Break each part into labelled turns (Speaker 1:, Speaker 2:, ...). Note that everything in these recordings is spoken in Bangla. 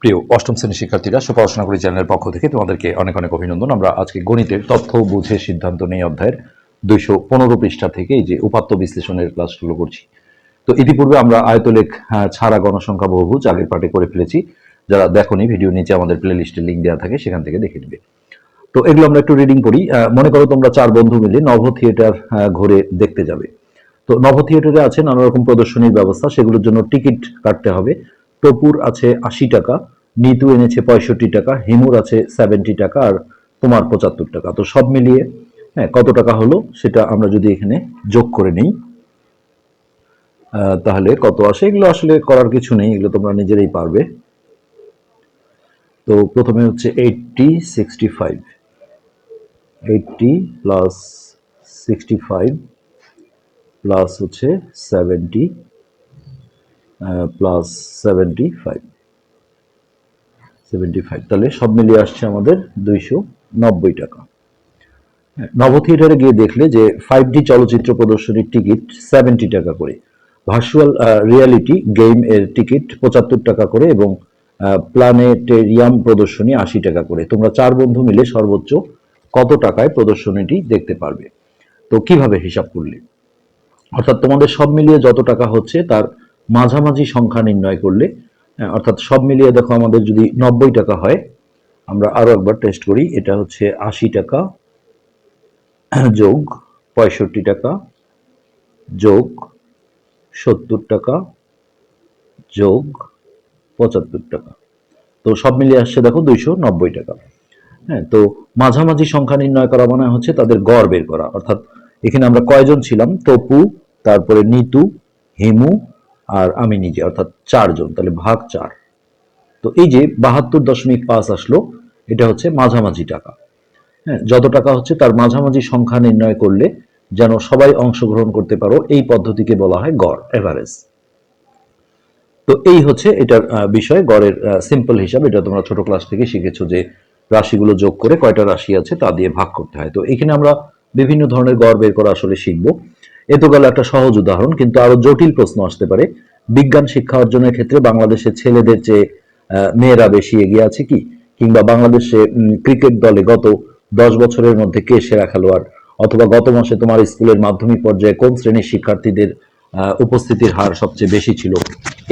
Speaker 1: প্রিয় অষ্টম শ্রেণীর শিক্ষার্থীরা সুপড়াশোনা করি চ্যানেলের পক্ষ থেকে তোমাদেরকে অনেক অনেক অভিনন্দন আমরা আজকে গণিতের তথ্য বুঝে সিদ্ধান্ত নিয়ে অধ্যায়ের দুইশো পনেরো পৃষ্ঠা থেকে এই যে উপাত্ত বিশ্লেষণের ক্লাস শুরু করছি তো ইতিপূর্বে আমরা আয়তলেখ হ্যাঁ, ছাড়া গণসংখ্যা বহুভুজ আগের পাটে করে ফেলেছি যারা দেখনি ভিডিও নিচে আমাদের প্লে লিস্টের লিঙ্ক দেওয়া থাকে সেখান থেকে দেখে নেবে তো এগুলো আমরা একটু রিডিং করি মনে করো তোমরা চার বন্ধু মিলে নভ থিয়েটার ঘুরে দেখতে যাবে তো নভ থিয়েটারে আছে নানা রকম প্রদর্শনীর ব্যবস্থা সেগুলোর জন্য টিকিট কাটতে হবে টপুর আছে আশি টাকা নিতু এনেছে পঁয়ষট্টি টাকা হিমুর আছে সেভেন্টি টাকা আর তোমার পঁচাত্তর টাকা তো সব মিলিয়ে হ্যাঁ কত টাকা হলো সেটা আমরা যদি এখানে যোগ করে নিই তাহলে কত আসে এগুলো আসলে করার কিছু নেই এগুলো তোমরা নিজেরাই পারবে তো প্রথমে হচ্ছে eighty sixty five eighty plus sixty five plus হচ্ছে seventy plus seventy five seventy five তাহলে সব মিলিয়ে আসছে আমাদের দুইশো নব্বই টাকা নব থিয়েটারে গিয়ে দেখলে যে ফাইভ ডি চলচ্চিত্র প্রদর্শনীর টিকিট সেভেন্টি টাকা করে ভার্চুয়াল রিয়ালিটি গেম এর টিকিট পঁচাত্তর টাকা করে এবং প্ল্যানেটেরিয়াম প্রদর্শনী আশি টাকা করে তোমরা চার বন্ধু মিলে সর্বোচ্চ কত টাকায় প্রদর্শনীটি দেখতে পারবে তো কিভাবে হিসাব করলে অর্থাৎ তোমাদের সব মিলিয়ে যত টাকা হচ্ছে তার মাঝামাঝি সংখ্যা নির্ণয় করলে অর্থাৎ সব মিলিয়ে দেখো আমাদের যদি নব্বই টাকা হয় আমরা আরও একবার টেস্ট করি এটা হচ্ছে আশি টাকা যোগ পঁয়ষট্টি টাকা যোগ সত্তর টাকা যোগ পঁচাত্তর টাকা তো সব মিলিয়ে আসছে দেখো দুইশো নব্বই টাকা হ্যাঁ তো মাঝামাঝি সংখ্যা নির্ণয় করা মানে হচ্ছে তাদের গড় বের করা অর্থাৎ এখানে আমরা কয়জন ছিলাম তপু তারপরে নিতু হিমু আর আমি নিজে অর্থাৎ চারজন তাহলে ভাগ চার তো এই যে বাহাত্তর দশমিক পাঁচ আসলো এটা হচ্ছে মাঝামাঝি টাকা হ্যাঁ যত টাকা হচ্ছে তার মাঝামাঝি সংখ্যা নির্ণয় করলে যেন সবাই অংশগ্রহণ করতে পারো এই পদ্ধতিকে বলা হয় গড় এভারেজ তো এই হচ্ছে এটার বিষয় গড়ের সিম্পল হিসাবে এটা তোমরা ছোট ক্লাস থেকে শিখেছো যে রাশিগুলো যোগ করে কয়টা রাশি আছে তা দিয়ে ভাগ করতে হয় তো এখানে আমরা বিভিন্ন ধরনের গড় বের করা আসলে শিখবো এ তো গেল একটা সহজ উদাহরণ কিন্তু আরো জটিল প্রশ্ন আসতে পারে বিজ্ঞান শিক্ষা অর্জনের ক্ষেত্রে বাংলাদেশের ছেলেদের চেয়ে মেয়েরা বেশি এগিয়ে আছে কি কিংবা বাংলাদেশে ক্রিকেট দলে গত দশ বছরের মধ্যে কে সেরা খেলোয়াড় অথবা গত মাসে তোমার স্কুলের মাধ্যমিক পর্যায়ে কোন শ্রেণীর শিক্ষার্থীদের উপস্থিতির হার সবচেয়ে বেশি ছিল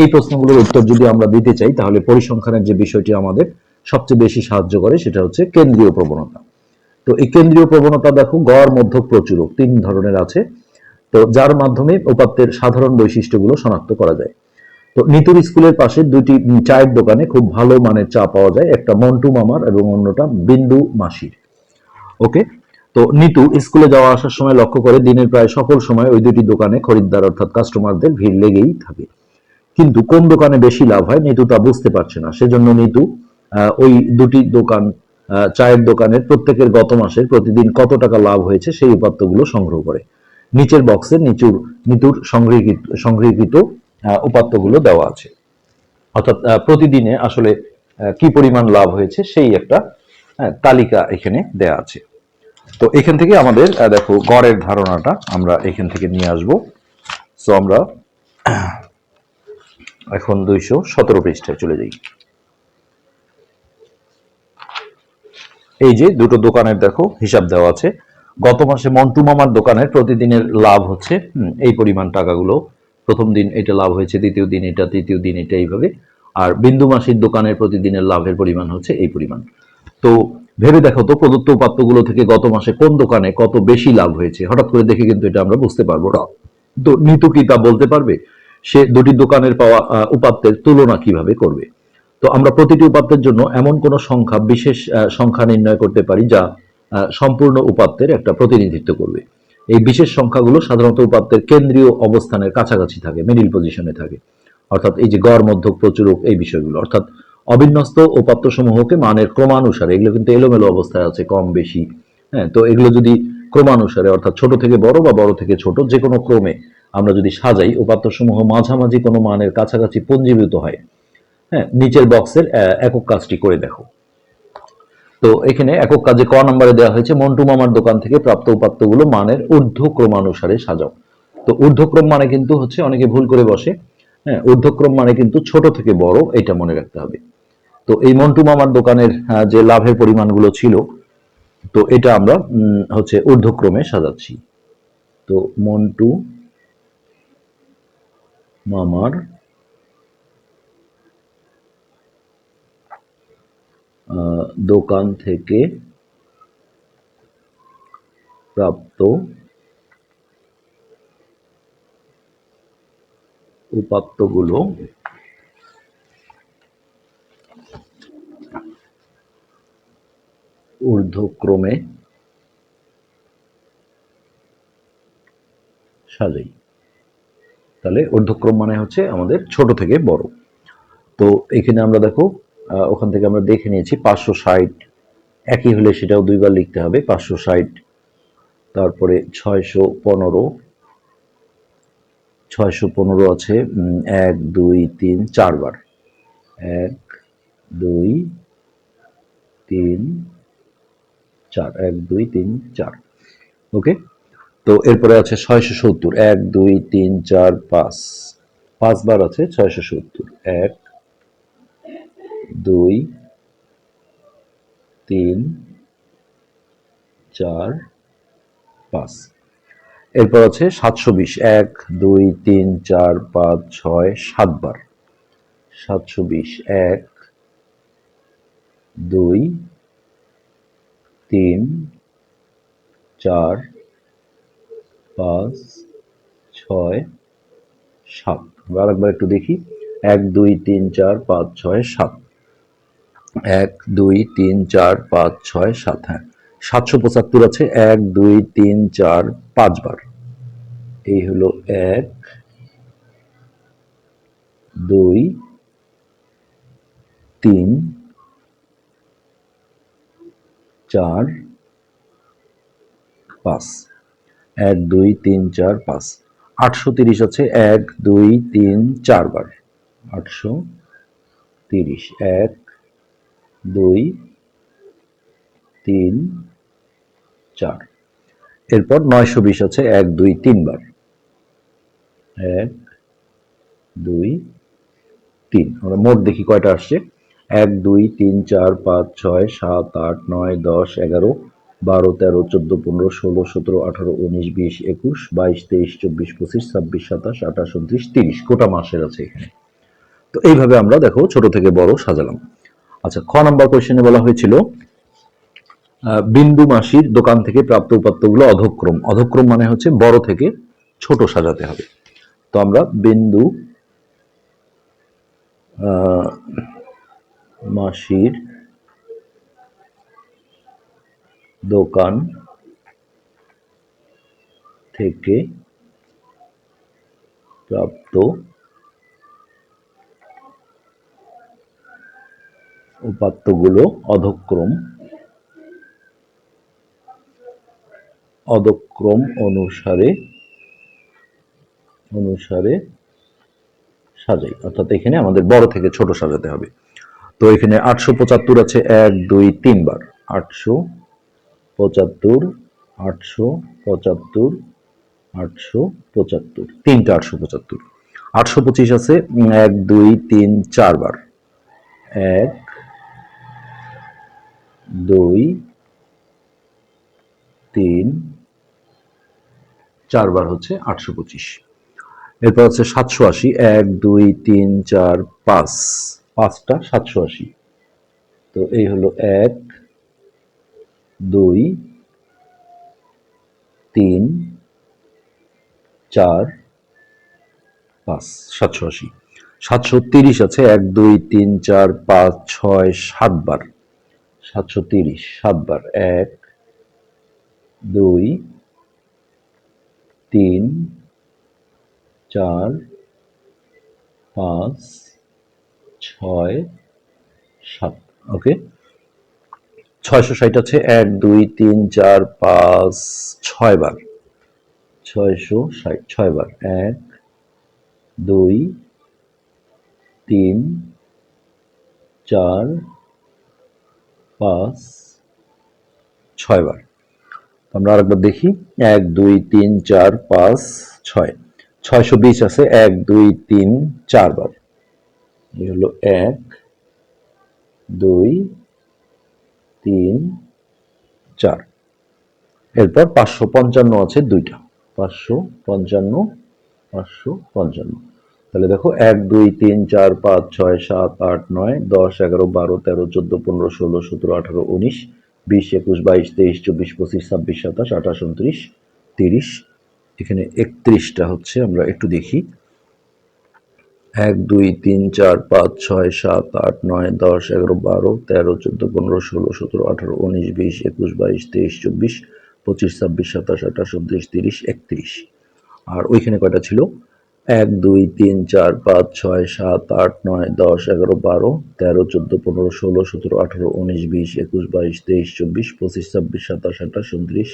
Speaker 1: এই প্রশ্নগুলোর উত্তর যদি আমরা দিতে চাই তাহলে পরিসংখ্যানের যে বিষয়টি আমাদের সবচেয়ে বেশি সাহায্য করে সেটা হচ্ছে কেন্দ্রীয় প্রবণতা তো এই কেন্দ্রীয় প্রবণতা দেখো গড় মধ্য প্রচুর তিন ধরনের আছে তো যার মাধ্যমে উপাত্তের সাধারণ বৈশিষ্ট্যগুলো শনাক্ত করা যায় তো নিতুর স্কুলের পাশে দুটি চায়ের দোকানে খুব ভালো মানের চা পাওয়া যায় একটা মন্টু মামার এবং অন্যটা বিন্দু মাসির ওকে তো নিতু স্কুলে যাওয়া আসার সময় লক্ষ্য করে দিনের প্রায় সকল সময় ওই দুটি দোকানে খরিদ্দার অর্থাৎ কাস্টমারদের ভিড় লেগেই থাকে কিন্তু কোন দোকানে বেশি লাভ হয় নিতু তা বুঝতে পারছে না সেজন্য নিতু ওই দুটি দোকান চায়ের দোকানের প্রত্যেকের গত মাসের প্রতিদিন কত টাকা লাভ হয়েছে সেই উপাত্তগুলো সংগ্রহ করে নিচের বক্সে নিচুর নিতুর সংগৃহীত সংগৃহীত উপাত্তগুলো দেওয়া আছে অর্থাৎ প্রতিদিনে আসলে কি পরিমাণ লাভ হয়েছে সেই একটা তালিকা এখানে দেয়া আছে তো এখান থেকে আমাদের দেখো গড়ের ধারণাটা আমরা এখান থেকে নিয়ে আসব সো আমরা এখন দুইশো সতেরো পৃষ্ঠায় চলে যাই এই যে দুটো দোকানের দেখো হিসাব দেওয়া আছে গত মাসে মন্টু মামার দোকানে প্রতিদিনের লাভ হচ্ছে এই পরিমাণ টাকাগুলো প্রথম দিন এটা লাভ হয়েছে দ্বিতীয় দিন এটা তৃতীয় দিন এটা এইভাবে আর বিন্দু মাসির দোকানের প্রতিদিনের লাভের পরিমাণ হচ্ছে এই পরিমাণ তো ভেবে দেখো তো প্রদত্ত উপাত্তগুলো থেকে গত মাসে কোন দোকানে কত বেশি লাভ হয়েছে হঠাৎ করে দেখে কিন্তু এটা আমরা বুঝতে পারবো না তো নিতু কি তা বলতে পারবে সে দুটি দোকানের পাওয়া উপাত্তের তুলনা কিভাবে করবে তো আমরা প্রতিটি উপাত্তের জন্য এমন কোন সংখ্যা বিশেষ সংখ্যা নির্ণয় করতে পারি যা সম্পূর্ণ উপাত্তের একটা প্রতিনিধিত্ব করবে এই বিশেষ সংখ্যাগুলো সাধারণত উপাত্তের কেন্দ্রীয় অবস্থানের কাছাকাছি থাকে মিডিল পজিশনে থাকে অর্থাৎ এই যে গড় মধ্যক প্রচুরক এই বিষয়গুলো অর্থাৎ অবিন্যস্ত উপাত্ত সমূহকে মানের ক্রমানুসারে এগুলো কিন্তু এলোমেলো অবস্থায় আছে কম বেশি হ্যাঁ তো এগুলো যদি ক্রমানুসারে অর্থাৎ ছোট থেকে বড় বা বড় থেকে ছোট যে কোনো ক্রমে আমরা যদি সাজাই উপাত্ত সমূহ মাঝামাঝি কোনো মানের কাছাকাছি পঞ্জীভূত হয় হ্যাঁ নিচের বক্সের একক কাজটি করে দেখো তো এখানে একক কাজে ক নম্বরে দেওয়া হয়েছে মন্টু মামার দোকান থেকে প্রাপ্ত উপাত্তগুলো মানের ঊর্ধ্বক্রমানুসারে সাজাও তো ঊর্ধ্বক্রম মানে কিন্তু হচ্ছে অনেকে ভুল করে বসে হ্যাঁ ঊর্ধ্বক্রম মানে কিন্তু ছোট থেকে বড় এটা মনে রাখতে হবে তো এই মন্টু মামার দোকানের যে লাভের পরিমাণগুলো ছিল তো এটা আমরা হচ্ছে ঊর্ধ্বক্রমে সাজাচ্ছি তো মন্টু মামার দোকান থেকে প্রাপ্ত উপাত্তগুলো ঊর্ধ্বক্রমে সাজাই তাহলে ঊর্ধ্বক্রম মানে হচ্ছে আমাদের ছোট থেকে বড় তো এখানে আমরা দেখো ওখান থেকে আমরা দেখে নিয়েছি পাঁচশো ষাট একই হলে সেটাও দুইবার লিখতে হবে পাঁচশো ষাট তারপরে ছয়শো পনেরো ছয়শো পনেরো আছে এক দুই তিন চারবার এক দুই তিন চার এক দুই তিন চার ওকে তো এরপরে আছে ছয়শো সত্তর এক দুই তিন চার পাঁচ পাঁচবার আছে ছয়শো সত্তর এক দুই তিন চার পাঁচ এরপর আছে সাতশো বিশ এক দুই তিন চার পাঁচ ছয় সাতবার সাতশো বিশ এক দুই তিন চার পাঁচ ছয় সাত আরেকবার একটু দেখি এক দুই তিন চার পাঁচ ছয় সাত এক দুই তিন চার পাঁচ ছয় সাত হ্যাঁ সাতশো পঁচাত্তর আছে এক দুই তিন চার পাঁচবার এই হলো এক দুই তিন চার পাঁচ এক দুই তিন চার পাঁচ আটশো তিরিশ আছে এক দুই তিন চারবার আটশো তিরিশ এক দুই তিন চার এরপর নয়শো বিশ আছে এক দুই তিনবার এক দুই তিন আমরা মোট দেখি কয়টা আসছে এক দুই তিন চার পাঁচ ছয় সাত আট নয় দশ এগারো বারো তেরো চোদ্দো পনেরো ষোলো সতেরো আঠারো উনিশ বিশ একুশ বাইশ তেইশ চব্বিশ পঁচিশ ছাব্বিশ সাতাশ আঠাশ উনত্রিশ তিরিশ গোটা মাসের আছে এখানে তো এইভাবে আমরা দেখো ছোট থেকে বড় সাজালাম আচ্ছা খ নম্বর কোয়েশনে বলা হয়েছিল বিন্দু মাসির দোকান থেকে প্রাপ্ত উপাত্তগুলো অধক্রম অধক্রম মানে হচ্ছে বড় থেকে ছোট সাজাতে হবে তো আমরা বিন্দু মাসির দোকান থেকে প্রাপ্ত উপাত্তগুলো অধক্রম অধক্রম অনুসারে অনুসারে সাজাই অর্থাৎ এখানে আমাদের বড় থেকে ছোট সাজাতে হবে তো এখানে আটশো পঁচাত্তর আছে এক দুই তিনবার আটশো পঁচাত্তর আটশো পঁচাত্তর আটশো পঁচাত্তর তিনটা আটশো পঁচাত্তর আটশো পঁচিশ আছে এক দুই তিন চারবার এক দুই তিন চারবার হচ্ছে আটশো পঁচিশ এরপর হচ্ছে সাতশো আশি এক দুই তিন চার পাঁচ পাঁচটা সাতশো আশি তো এই হলো এক দুই তিন চার পাঁচ সাতশো আশি সাতশো তিরিশ আছে এক দুই তিন চার পাঁচ ছয় সাতবার সাতশো তিরিশ সাতবার এক দুই তিন চার পাঁচ ছয় সাত ওকে ছয়শো ষাট আছে এক দুই তিন চার পাঁচ ছয় বার ছয়শো ষাট ছয় বার এক দুই তিন চার পাঁচ ছয়বার আমরা আরেকবার দেখি এক দুই তিন চার পাঁচ ছয় ছয়শো বিশ আছে এক দুই তিন চারবার এই হলো এক দুই তিন চার এরপর পাঁচশো পঞ্চান্ন আছে দুইটা পাঁচশো পঞ্চান্ন পাঁচশো পঞ্চান্ন তাহলে দেখো এক দুই তিন চার পাঁচ ছয় সাত আট নয় দশ এগারো বারো তেরো চোদ্দো পনেরো ষোলো সতেরো আঠারো উনিশ বিশ একুশ বাইশ তেইশ চব্বিশ পঁচিশ ছাব্বিশ সাতাশ আঠাশ উনত্রিশ তিরিশ এখানে একত্রিশটা হচ্ছে আমরা একটু দেখি এক দুই তিন চার পাঁচ ছয় সাত আট নয় দশ এগারো বারো তেরো চোদ্দো পনেরো ষোলো সতেরো আঠারো উনিশ বিশ একুশ বাইশ তেইশ চব্বিশ পঁচিশ ছাব্বিশ সাতাশ আঠাশ উনত্রিশ তিরিশ একত্রিশ আর ওইখানে কয়টা ছিল এক দুই তিন চার পাঁচ ছয় সাত আট নয় দশ এগারো বারো তেরো চোদ্দো পনেরো ষোলো সতেরো আঠেরো উনিশ বিশ একুশ বাইশ তেইশ চব্বিশ পঁচিশ ছাব্বিশ সাতাশ আঠাশ উনত্রিশ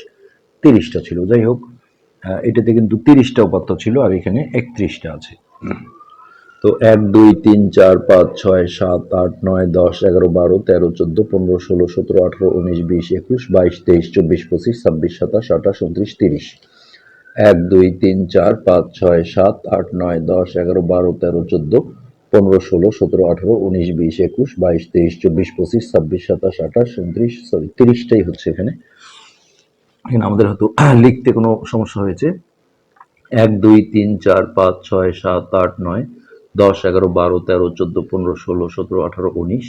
Speaker 1: তিরিশটা ছিল যাই হোক হ্যাঁ, এটাতে কিন্তু তিরিশটা উপাত্ত ছিল আর এখানে একত্রিশটা আছে তো এক দুই তিন চার পাঁচ ছয় সাত আট নয় দশ এগারো বারো তেরো চোদ্দো পনেরো ষোলো সতেরো আঠেরো উনিশ বিশ একুশ বাইশ তেইশ চব্বিশ পঁচিশ ছাব্বিশ সাতাশ আঠাশ উনত্রিশ তিরিশ এক দুই তিন চার পাঁচ ছয় সাত আট নয় দশ এগারো বারো তেরো চোদ্দ পনেরো ষোলো সতেরো আঠেরো উনিশ বিশ একুশ বাইশ তেইশ চব্বিশ পঁচিশ ছাব্বিশ সাতাশ আঠাশ উনত্রিশ সরি তিরিশটাই হচ্ছে এখানে এখানে আমাদের হয়তো লিখতে কোনো সমস্যা হয়েছে এক দুই তিন চার পাঁচ ছয় সাত আট নয় দশ এগারো বারো তেরো চোদ্দো পনেরো ষোলো সতেরো আঠারো উনিশ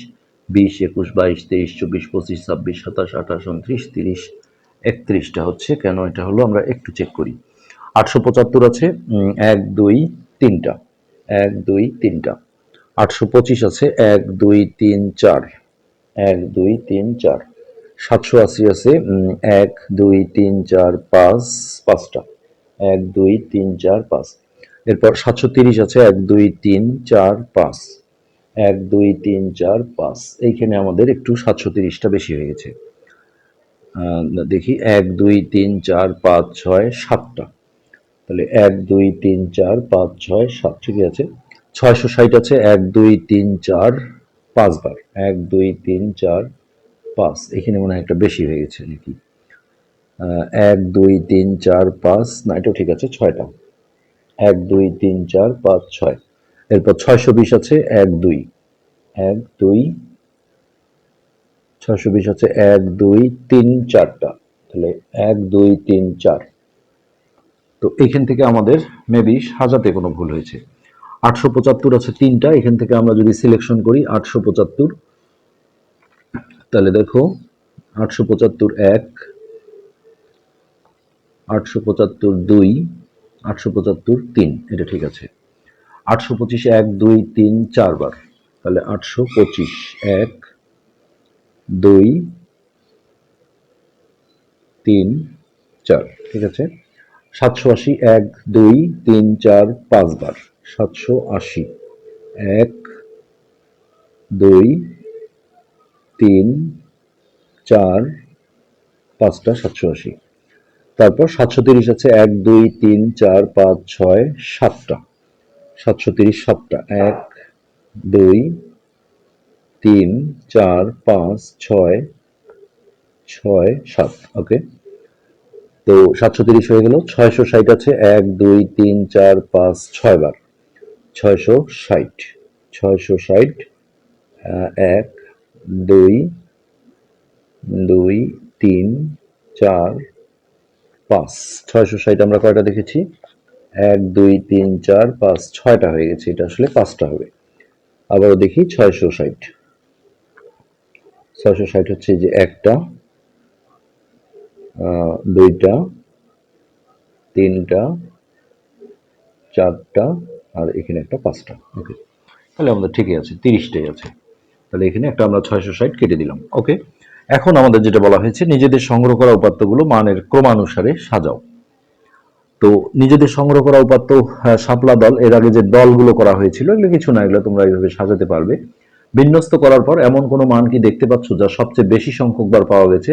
Speaker 1: বিশ একুশ বাইশ তেইশ চব্বিশ পঁচিশ ছাব্বিশ সাতাশ আঠাশ উনত্রিশ তিরিশ একত্রিশটা হচ্ছে কেন এটা হলো আমরা একটু চেক করি আটশো পঁচাত্তর আছে এক দুই তিনটা এক দুই তিনটা আটশো পঁচিশ আছে এক দুই তিন চার এক দুই তিন চার সাতশো আশি আছে এক দুই তিন চার পাঁচ পাঁচটা এক দুই তিন চার পাঁচ এরপর সাতশো তিরিশ আছে এক দুই তিন চার পাঁচ এক দুই তিন চার পাঁচ এইখানে আমাদের একটু সাতশো তিরিশটা বেশি হয়ে গেছে দেখি এক দুই তিন চার পাঁচ ছয় সাতটা তাহলে এক দুই তিন চার পাঁচ ছয় সাত ঠিকই আছে ছয়শো ষাট আছে এক দুই তিন চার পাঁচবার এক দুই তিন চার পাঁচ এখানে মনে হয় একটা বেশি হয়ে গেছে নাকি এক দুই তিন চার পাঁচ না এটাও ঠিক আছে ছয়টা এক দুই তিন চার পাঁচ ছয় এরপর ছয়শো বিশ আছে এক দুই এক দুই ছয়শো বিশ আছে এক দুই তিন চারটা তাহলে এক দুই তিন চার তো এইখান থেকে আমাদের মেবি সাজাতে কোনো ভুল হয়েছে আটশো পঁচাত্তর আছে তিনটা এখান থেকে আমরা যদি সিলেকশন করি আটশো পঁচাত্তর তাহলে দেখো আটশো পঁচাত্তর এক আটশো পঁচাত্তর দুই আটশো পঁচাত্তর তিন এটা ঠিক আছে আটশো পঁচিশ এক দুই তিন চারবার তাহলে আটশো পঁচিশ এক দুই তিন চার ঠিক আছে সাতশো আশি এক দুই তিন চার পাঁচবার সাতশো আশি এক দুই তিন চার পাঁচটা সাতশো আশি তারপর সাতশো তিরিশ আছে এক দুই তিন চার পাঁচ ছয় সাতটা সাতশো তিরিশ সাতটা এক দুই তিন চার পাঁচ ছয় ছয় সাত ওকে তো সাতশো তিরিশ হয়ে গেল ছয়শো ষাট আছে এক দুই তিন চার পাঁচ ছয় বার ছয়শো ষাট ছয়শো ষাট এক দুই দুই তিন চার পাঁচ ছয়শো ষাট আমরা কয়টা দেখেছি এক দুই তিন চার পাঁচ ছয়টা হয়ে গেছে এটা আসলে পাঁচটা হবে আবারও দেখি ছয়শো ষাট ছয়শো ষাট হচ্ছে যে একটা দুইটা তিনটা চারটা আর এখানে একটা পাঁচটা ওকে তাহলে আমাদের ঠিকই আছে তিরিশটাই আছে তাহলে এখানে একটা আমরা ছয়শো ষাট কেটে দিলাম ওকে এখন আমাদের যেটা বলা হয়েছে নিজেদের সংগ্রহ করা উপাত্তগুলো মানের ক্রমানুসারে সাজাও তো নিজেদের সংগ্রহ করা উপাত্ত শাপলা দল এর আগে যে দলগুলো করা হয়েছিল এগুলো কিছু না এগুলো তোমরা এইভাবে সাজাতে পারবে বিন্যস্ত করার পর এমন কোনো মান কি দেখতে পাচ্ছ যা সবচেয়ে বেশি সংখ্যক বার পাওয়া গেছে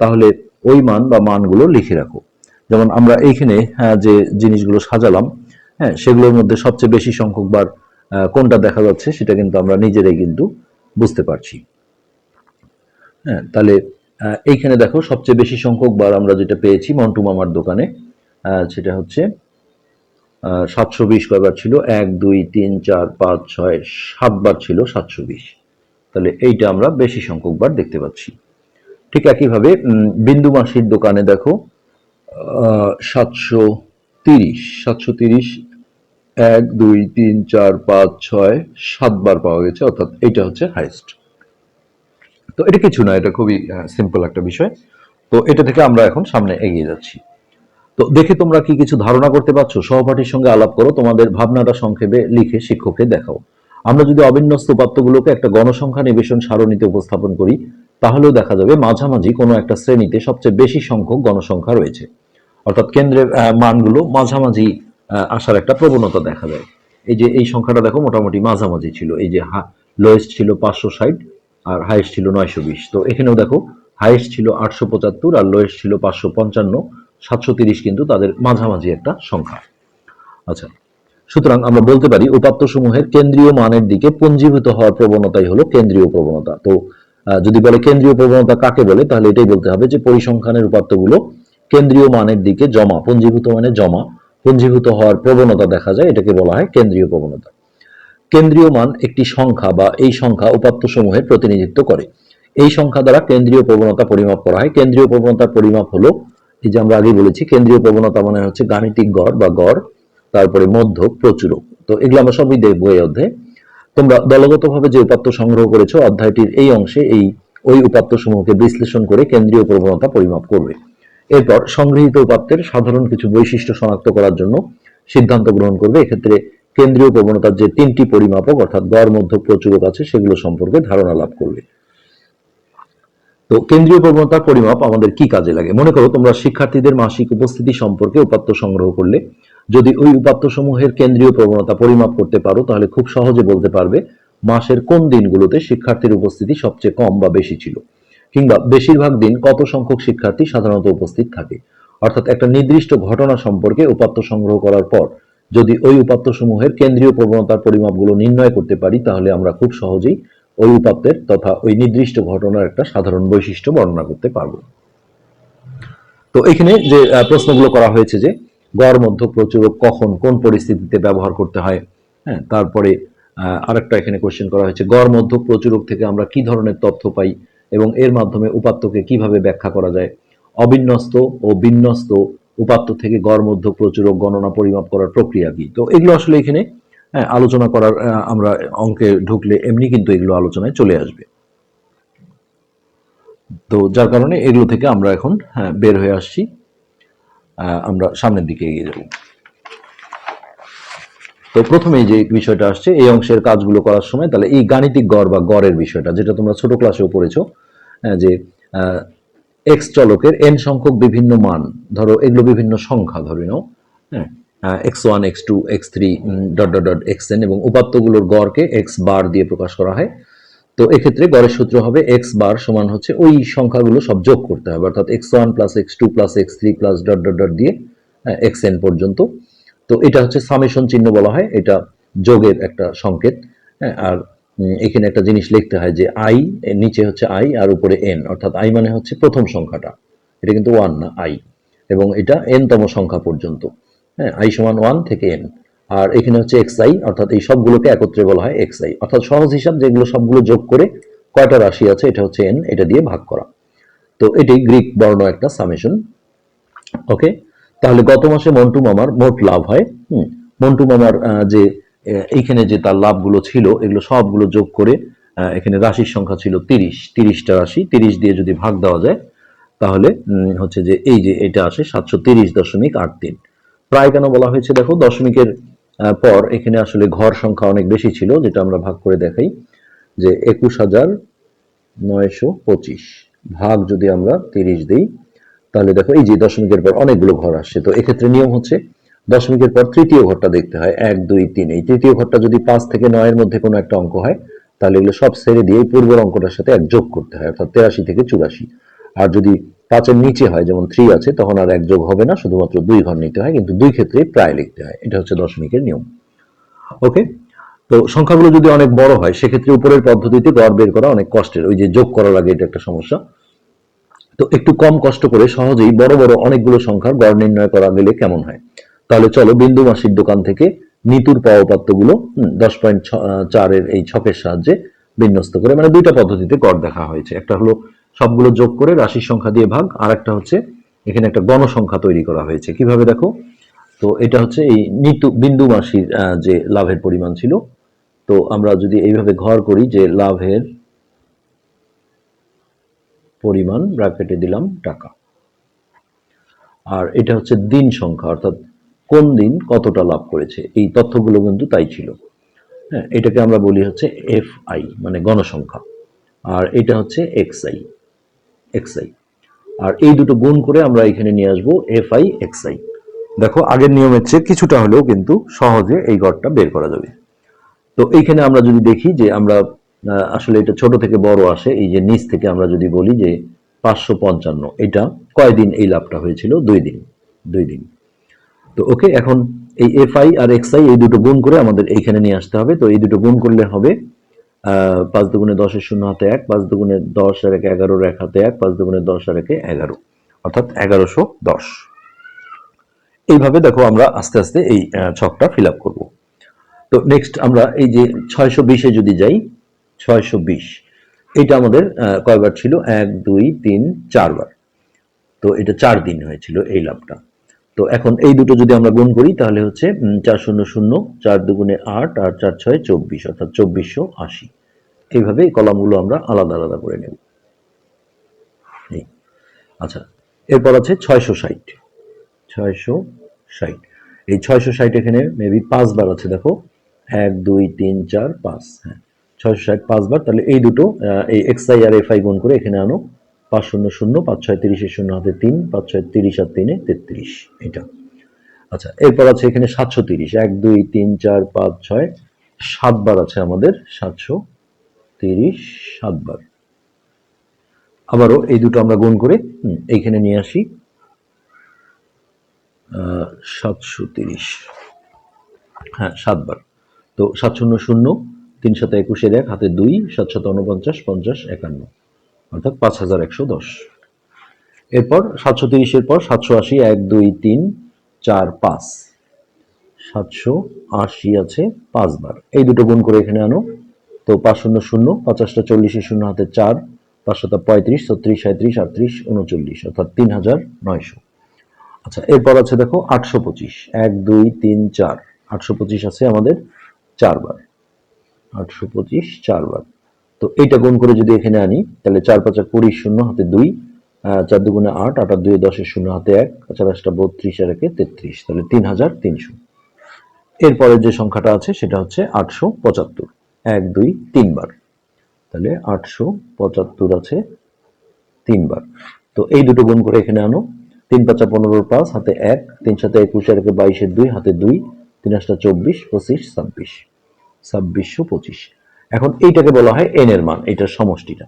Speaker 1: তাহলে ওই মান বা মানগুলো লিখে রাখো যেমন আমরা এইখানে হ্যাঁ, যে জিনিসগুলো সাজালাম হ্যাঁ সেগুলোর মধ্যে সবচেয়ে বেশি সংখ্যক বার কোনটা দেখা যাচ্ছে সেটা কিন্তু আমরা নিজেরাই কিন্তু বুঝতে পারছি হ্যাঁ তাহলে এইখানে দেখো সবচেয়ে বেশি সংখ্যক বার আমরা যেটা পেয়েছি মন্টু মামার দোকানে সেটা হচ্ছে সাতশো বিশ কয়বার ছিল এক দুই তিন চার পাঁচ ছয় সাতবার ছিল সাতশো বিশ তাহলে এইটা আমরা বেশি সংখ্যক বার দেখতে পাচ্ছি ঠিক একইভাবে বিন্দু মাসির দোকানে দেখো সাতশো তিরিশ সাতশো তিরিশ এক দুই তিন চার পাঁচ ছয় সাতবার পাওয়া গেছে অর্থাৎ এটা হচ্ছে হাইস্ট তো এটা কিছু না এটা খুবই সিম্পল একটা বিষয় তো এটা থেকে আমরা এখন সামনে এগিয়ে যাচ্ছি তো দেখে তোমরা কি কিছু ধারণা করতে পারছো সহপাঠীর সঙ্গে আলাপ করো তোমাদের ভাবনাটা সংক্ষেপে লিখে শিক্ষককে দেখাও আমরা যদি অবিন্যস্ত উপাত্তগুলোকে একটা গণসংখ্যা নিবেশন সারণীতে উপস্থাপন করি তাহলেও দেখা যাবে মাঝামাঝি কোনো একটা শ্রেণীতে সবচেয়ে বেশি সংখ্যক গণসংখ্যা রয়েছে অর্থাৎ কেন্দ্রের মানগুলো মাঝামাঝি আসার একটা প্রবণতা দেখা যায় এই যে এই সংখ্যাটা দেখো মোটামুটি মাঝামাঝি ছিল এই যে লোয়েস্ট ছিল পাঁচশো ষাট আর হাইয়েস্ট ছিল নয়শো বিশ তো এখানেও দেখো হাইয়েস্ট ছিল আটশো পঁচাত্তর আর লোয়েস্ট ছিল পাঁচশো পঞ্চান্ন সাতশো তিরিশ কিন্তু তাদের মাঝামাঝি একটা সংখ্যা আচ্ছা সুতরাং আমরা বলতে পারি উপাত্ত সমূহের কেন্দ্রীয় মানের দিকে পুঞ্জীভূত হওয়ার প্রবণতাই হলো কেন্দ্রীয় প্রবণতা তো যদি বলে কেন্দ্রীয় প্রবণতা কাকে বলে তাহলে এটাই বলতে হবে যে পরিসংখ্যানের উপাত্তগুলো কেন্দ্রীয় মানের দিকে জমা পঞ্জীভূত মানে জমা পঞ্জীভূত হওয়ার প্রবণতা দেখা যায় এটাকে বলা হয় কেন্দ্রীয় প্রবণতা কেন্দ্রীয় মান একটি সংখ্যা বা এই সংখ্যা উপাত্ত সমূহের প্রতিনিধিত্ব করে এই সংখ্যা দ্বারা কেন্দ্রীয় প্রবণতা পরিমাপ করা হয় কেন্দ্রীয় প্রবণতার পরিমাপ হলো এই যে আমরা আগে বলেছি কেন্দ্রীয় প্রবণতা মানে হচ্ছে গাণিতিক গড় বা গড় তারপরে মধ্য প্রচুর তো এগুলো আমরা সবই দেখবো এই অধ্যায়ে তোমরা দলগতভাবে যে উপাত্ত সংগ্রহ করেছ অধ্যায়টির এই অংশে এই ওই উপাত্ত সমূহকে বিশ্লেষণ করে কেন্দ্রীয় প্রবণতা পরিমাপ করবে এরপর সংগৃহীত উপাত্তের সাধারণ কিছু বৈশিষ্ট্য শনাক্ত করার জন্য সিদ্ধান্ত গ্রহণ করবে এক্ষেত্রে কেন্দ্রীয় প্রবণতার যে তিনটি পরিমাপক অর্থাৎ গড় মধ্য প্রচুরক আছে সেগুলো সম্পর্কে ধারণা লাভ করবে তো কেন্দ্রীয় প্রবণতার পরিমাপ আমাদের কি কাজে লাগে মনে করো তোমরা শিক্ষার্থীদের মাসিক উপস্থিতি সম্পর্কে উপাত্ত সংগ্রহ করলে যদি ওই উপাত্ত সমূহের কেন্দ্রীয় প্রবণতা পরিমাপ করতে পারো তাহলে খুব সহজে বলতে পারবে মাসের কোন দিনগুলোতে শিক্ষার্থীর উপস্থিতি সবচেয়ে কম বা বেশি ছিল কিংবা বেশিরভাগ দিন কত সংখ্যক শিক্ষার্থী সাধারণত উপস্থিত থাকে অর্থাৎ একটা নির্দিষ্ট ঘটনা সম্পর্কে উপাত্ত সংগ্রহ করার পর যদি ওই উপাত্ত সমূহের কেন্দ্রীয় প্রবণতার পরিমাপগুলো নির্ণয় করতে পারি তাহলে আমরা খুব সহজেই ওই উপাত্তের তথা ওই নির্দিষ্ট ঘটনার একটা সাধারণ বৈশিষ্ট্য বর্ণনা করতে পারব তো এখানে যে প্রশ্নগুলো করা হয়েছে যে গড় মধ্য প্রচুরক কখন কোন পরিস্থিতিতে ব্যবহার করতে হয় হ্যাঁ তারপরে আরেকটা এখানে কোশ্চেন করা হয়েছে গড় মধ্য প্রচুরক থেকে আমরা কি ধরনের তথ্য পাই এবং এর মাধ্যমে উপাত্তকে কিভাবে ব্যাখ্যা করা যায় অবিন্যস্ত ও বিন্যস্ত উপাত্ত থেকে গড় মধ্য প্রচুরক গণনা পরিমাপ করার প্রক্রিয়া কি তো এগুলো আসলে এখানে হ্যাঁ আলোচনা করার আমরা অঙ্কে ঢুকলে এমনি কিন্তু এগুলো আলোচনায় চলে আসবে তো যার কারণে এগুলো থেকে আমরা এখন হ্যাঁ বের হয়ে আসছি আমরা সামনের দিকে এগিয়ে যাব তো প্রথমে যে বিষয়টা আসছে এই অংশের কাজগুলো করার সময় তাহলে এই গাণিতিক গড় বা গড়ের বিষয়টা যেটা তোমরা ছোট ক্লাসেও পড়েছো যে এক্স চলকের এন সংখ্যক বিভিন্ন মান ধরো এগুলো বিভিন্ন সংখ্যা ধরে নাও হ্যাঁ X one X two X three dot dot dot X N এবং উপাত্তগুলোর গড়কে এক্স বার দিয়ে প্রকাশ করা হয় তো এক্ষেত্রে গড়ের সূত্র হবে এক্স বার সমান হচ্ছে ওই সংখ্যাগুলো সব যোগ করতে হবে অর্থাৎ X one plus X two plus X three plus dot dot dot দিয়ে এক্স এন পর্যন্ত তো এটা হচ্ছে সামেশন চিহ্ন বলা হয় এটা যোগের একটা সংকেত হ্যাঁ, আর এখানে একটা জিনিস লিখতে হয় যে আই নিচে হচ্ছে আই আর উপরে এন অর্থাৎ আই মানে হচ্ছে প্রথম সংখ্যাটা এটা কিন্তু ওয়ান না আই এবং এটা এন তম সংখ্যা পর্যন্ত হ্যাঁ আই সমান ওয়ান থেকে এন আর এখানে হচ্ছে এক্সআই অর্থাৎ এই সবগুলোকে একত্রে বলা হয় এক্সআই অর্থাৎ সহজ হিসাব যেগুলো সবগুলো যোগ করে কয়টা রাশি আছে এটা হচ্ছে এন এটা দিয়ে ভাগ করা তো এটি গ্রিক বর্ণ একটা সামেশন ওকে তাহলে গত মাসে মন্টু মামার মোট লাভ হয় হুম মন্টু মামার যে এইখানে যে তার লাভগুলো ছিল এগুলো সবগুলো যোগ করে এখানে রাশির সংখ্যা ছিল তিরিশ তিরিশটা রাশি তিরিশ দিয়ে যদি ভাগ দেওয়া যায় তাহলে হচ্ছে যে এই যে এটা আসে সাতশো তিরিশ দশমিক আট তিন প্রায় কেন বলা হয়েছে দেখো দশমিকের পর এখানে আসলে ঘর সংখ্যা অনেক বেশি ছিল যেটা আমরা ভাগ করে দেখাই যে একুশ হাজার নয়শো পঁচিশ ভাগ যদি আমরা তিরিশ দিই তাহলে দেখো এই যে দশমিকের পর অনেকগুলো ঘর আসছে তো এক্ষেত্রে নিয়ম হচ্ছে দশমিকের পর তৃতীয় ঘরটা দেখতে হয় এক দুই তিন এই তৃতীয় ঘরটা যদি পাঁচ থেকে নয়ের মধ্যে কোনো একটা অঙ্ক হয় তাহলে এগুলো সব ছেড়ে দিয়ে পূর্বের অঙ্কটার সাথে এক যোগ করতে হয় অর্থাৎ তেরাশি থেকে চুরাশি আর যদি পাঁচের নিচে হয় যেমন থ্রি আছে তখন আর এক যোগ হবে না শুধুমাত্র দুই ঘর নিতে হয় কিন্তু দুই ক্ষেত্রেই প্রায় লিখতে হয় এটা হচ্ছে দশমিকের নিয়ম ওকে তো সংখ্যাগুলো যদি অনেক বড় হয় সেক্ষেত্রে উপরের পদ্ধতিতে গড় বের করা অনেক কষ্টের ওই যে যোগ করা লাগে এটা একটা সমস্যা তো একটু কম কষ্ট করে সহজেই বড় বড় অনেকগুলো সংখ্যার গড় নির্ণয় করা গেলে কেমন হয় তাহলে চলো বিন্দু মাসির দোকান থেকে নিতুর গুলো দশ পয়েন্ট ছ চারের এই ছকের সাহায্যে বিন্যস্ত করে মানে দুইটা পদ্ধতিতে গড় দেখা হয়েছে একটা হলো সবগুলো যোগ করে রাশির সংখ্যা দিয়ে ভাগ আর একটা হচ্ছে এখানে একটা গণসংখ্যা তৈরি করা হয়েছে কিভাবে দেখো তো এটা হচ্ছে এই নিতু বিন্দু মাসির যে লাভের পরিমাণ ছিল তো আমরা যদি এইভাবে ঘর করি যে লাভের পরিমাণ ব্র্যাকেটে দিলাম টাকা আর এটা হচ্ছে দিন সংখ্যা অর্থাৎ কোন দিন কতটা লাভ করেছে এই তথ্যগুলো কিন্তু তাই ছিল হ্যাঁ এটাকে আমরা বলি হচ্ছে এফ আই মানে গণসংখ্যা আর এটা হচ্ছে এক্স আই এক্সআই আর এই দুটো গুণ করে আমরা এখানে নিয়ে আসবো এফ আই এক্সআই দেখো আগের নিয়মের চেয়ে কিছুটা হলেও কিন্তু সহজে এই গড়টা বের করা যাবে তো এইখানে আমরা যদি দেখি যে আমরা আসলে এটা ছোট থেকে বড় আসে এই যে নিচ থেকে আমরা যদি বলি যে পাঁচশো পঞ্চান্ন এটা কয়দিন এই লাভটা হয়েছিল দুই দিন দুই দিন তো ওকে এখন এই আই আর আই এই দুটো গুণ করে আমাদের এইখানে নিয়ে আসতে হবে তো এই দুটো গুণ করলে হবে পাঁচ দুগুণে দশের শূন্য হাতে এক পাঁচ দুগুণে দশ আর একে এগারোর এক হাতে এক পাঁচ দুগুণে দশ আর একে এগারো অর্থাৎ এগারোশো দশ এইভাবে দেখো আমরা আস্তে আস্তে এই ছকটা ফিল আপ করবো তো নেক্সট আমরা এই যে ছয়শো বিশে যদি যাই ছয়শো বিশ এটা আমাদের কয়বার ছিল এক দুই তিন চারবার তো এটা চার দিন হয়েছিল এই লাভটা তো এখন এই দুটো যদি আমরা গুণ করি তাহলে হচ্ছে চার শূন্য শূন্য চার দুগুণে আট আর চার ছয় চব্বিশ অর্থাৎ চব্বিশশো আশি এইভাবে এই কলামগুলো আমরা আলাদা আলাদা করে নেব আচ্ছা এরপর আছে ছয়শো ষাট ছয়শো ষাট এই ছয়শো ষাট এখানে মেবি পাঁচবার আছে দেখো এক দুই তিন চার পাঁচ হ্যাঁ ছয়শো ষাট পাঁচবার তাহলে এই দুটো এই এক্স আই আর এফ আই গুণ করে এখানে আনো পাঁচ শূন্য শূন্য পাঁচ ছয় তিরিশের শূন্য হাতে তিন পাঁচ ছয় তিরিশ আর তিনে তেত্রিশ এটা আচ্ছা এরপর আছে এখানে সাতশো তিরিশ এক দুই তিন চার পাঁচ ছয় সাতবার আছে আমাদের সাতশো তিরিশ সাতবার আবারও এই দুটো আমরা গুণ করে এইখানে নিয়ে আসি সাতশো তিরিশ হ্যাঁ সাতবার তো সাত শূন্য শূন্য তিন সাথে একুশের এক হাতে দুই সাত উনপঞ্চাশ পঞ্চাশ একান্ন অর্থাৎ পাঁচ হাজার একশো দশ এরপর সাতশো তিরিশের পর সাতশো আশি এক দুই তিন চার পাঁচ সাতশো আশি আছে পাঁচবার এই দুটো গুণ করে এখানে আনো তো পাঁচ শূন্য শূন্য পঞ্চাশটা চল্লিশে শূন্য হাতে চার পাঁচশোটা পঁয়ত্রিশ ছত্রিশ সাঁত্রিশ আটত্রিশ উনচল্লিশ অর্থাৎ তিন হাজার নয়শো আচ্ছা এরপর আছে দেখো আটশো পঁচিশ এক দুই তিন চার আটশো পঁচিশ আছে আমাদের চারবার আটশো পঁচিশ চারবার তো এইটা গুণ করে যদি এখানে আনি তাহলে চার পাঁচা কুড়ি শূন্য হাতে দুই চার গুণে আট আট আর দুই দশের শূন্য হাতে এক চারাশটা বত্রিশ আর একে তেত্রিশ তাহলে তিন হাজার তিনশো এরপরে যে সংখ্যাটা আছে সেটা হচ্ছে আটশো পঁচাত্তর এক দুই তিনবার তাহলে আটশো পঁচাত্তর আছে তিনবার তো এই দুটো গুণ করে এখানে আনো তিন পাঁচা পনেরোর পাঁচ হাতে এক তিন সাথে একুশ আর একে বাইশের দুই হাতে দুই তিন আসটা চব্বিশ পঁচিশ ছাব্বিশ ছাব্বিশশো পঁচিশ এখন এইটাকে বলা হয় এন এর মান এটার সমষ্টিটা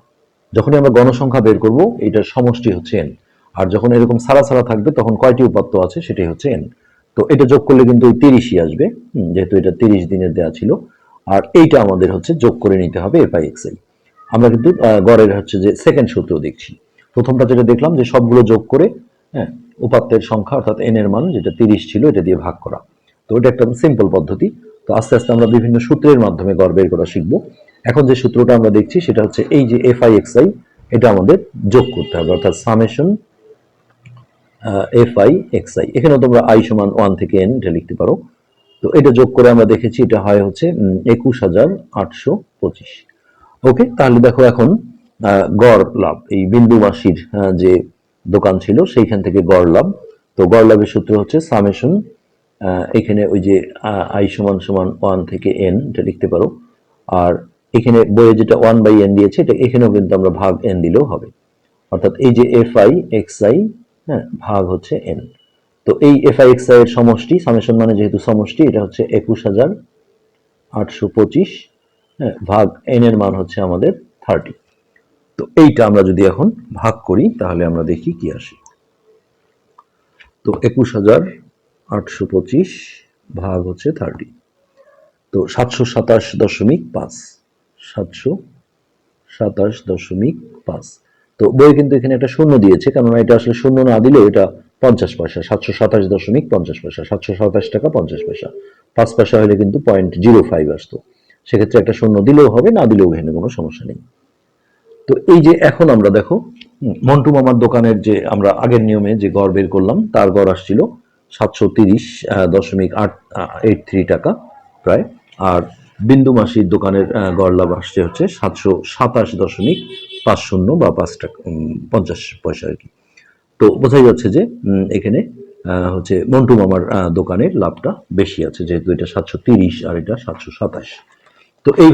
Speaker 1: যখনই আমরা গণসংখ্যা বের করব এটার সমষ্টি হচ্ছে এন আর যখন এরকম সারা সারা থাকবে তখন কয়টি উপাত্ত আছে সেটাই হচ্ছে এন তো এটা যোগ করলে কিন্তু ওই তিরিশই আসবে যেহেতু এটা তিরিশ দিনের দেওয়া ছিল আর এইটা আমাদের হচ্ছে যোগ করে নিতে হবে এ পাই এক্স আমরা কিন্তু গড়ের হচ্ছে যে সেকেন্ড সূত্র দেখছি প্রথমটা যেটা দেখলাম যে সবগুলো যোগ করে হ্যাঁ উপাত্তের সংখ্যা অর্থাৎ এন এর মান যেটা তিরিশ ছিল এটা দিয়ে ভাগ করা তো এটা একটা সিম্পল পদ্ধতি তো আস্তে আস্তে আমরা বিভিন্ন সূত্রের মাধ্যমে গড় বের করা শিখব এখন যে সূত্রটা আমরা দেখছি সেটা হচ্ছে এই যে এফ আই এক্স আই এটা আমাদের যোগ করতে হবে অর্থাৎ summation F I X I এখানেও তোমরা আই সমান ওয়ান থেকে এন এটা লিখতে পারো তো এটা যোগ করে আমরা দেখেছি এটা হয় হচ্ছে একুশ হাজার আটশো পঁচিশ ওকে তাহলে দেখো এখন গড় লাভ এই বিন্দু মাসির যে দোকান ছিল সেইখান থেকে গড় লাভ তো গড় লাভের সূত্র হচ্ছে সামেশন এখানে ওই যে আই সমান সমান ওয়ান থেকে এন এটা লিখতে পারো আর এখানে বইয়ে যেটা ওয়ান বাই এন দিয়েছে এটা এখানেও কিন্তু আমরা ভাগ এন দিলেও হবে অর্থাৎ এই যে এফ আই এক্স আই হ্যাঁ ভাগ হচ্ছে এন তো এই এফ আই এক্স আই এর সমষ্টি সামেশন মানে যেহেতু সমষ্টি এটা হচ্ছে একুশ হাজার আটশো পঁচিশ হ্যাঁ ভাগ এন এর মান হচ্ছে আমাদের থার্টি তো এইটা আমরা যদি এখন ভাগ করি তাহলে আমরা দেখি কি আসে তো একুশ হাজার আটশো পঁচিশ ভাগ হচ্ছে থার্টি তো সাতশো সাতাশ দশমিক পাঁচ সাতশো সাতাশ দশমিক পাঁচ তো বই কিন্তু এখানে একটা শূন্য দিয়েছে কেননা এটা আসলে শূন্য না দিলে এটা পঞ্চাশ পয়সা সাতশো সাতাশ দশমিক পঞ্চাশ পয়সা সাতশো সাতাশ টাকা পঞ্চাশ পয়সা পাঁচ পয়সা হলে কিন্তু পয়েন্ট জিরো ফাইভ আসতো সেক্ষেত্রে একটা শূন্য দিলেও হবে না দিলেও এখানে কোনো সমস্যা নেই তো এই যে এখন আমরা দেখো মন্টু মামার দোকানের যে আমরা আগের নিয়মে যে গড় বের করলাম তার গড় আসছিল সাতশো তিরিশ দশমিক আট এইট থ্রি টাকা প্রায় আর বিন্দু মাসির দোকানের গড় লাভ আসছে হচ্ছে সাতশো সাতাশ দশমিক পাঁচ শূন্য বা পাঁচ টাকা পঞ্চাশ পয়সা আর কি তো বোঝাই যাচ্ছে যে এখানে হচ্ছে মন্টু মামার দোকানের লাভটা বেশি আছে যেহেতু এটা সাতশো তিরিশ আর এটা সাতশো সাতাশ তো এই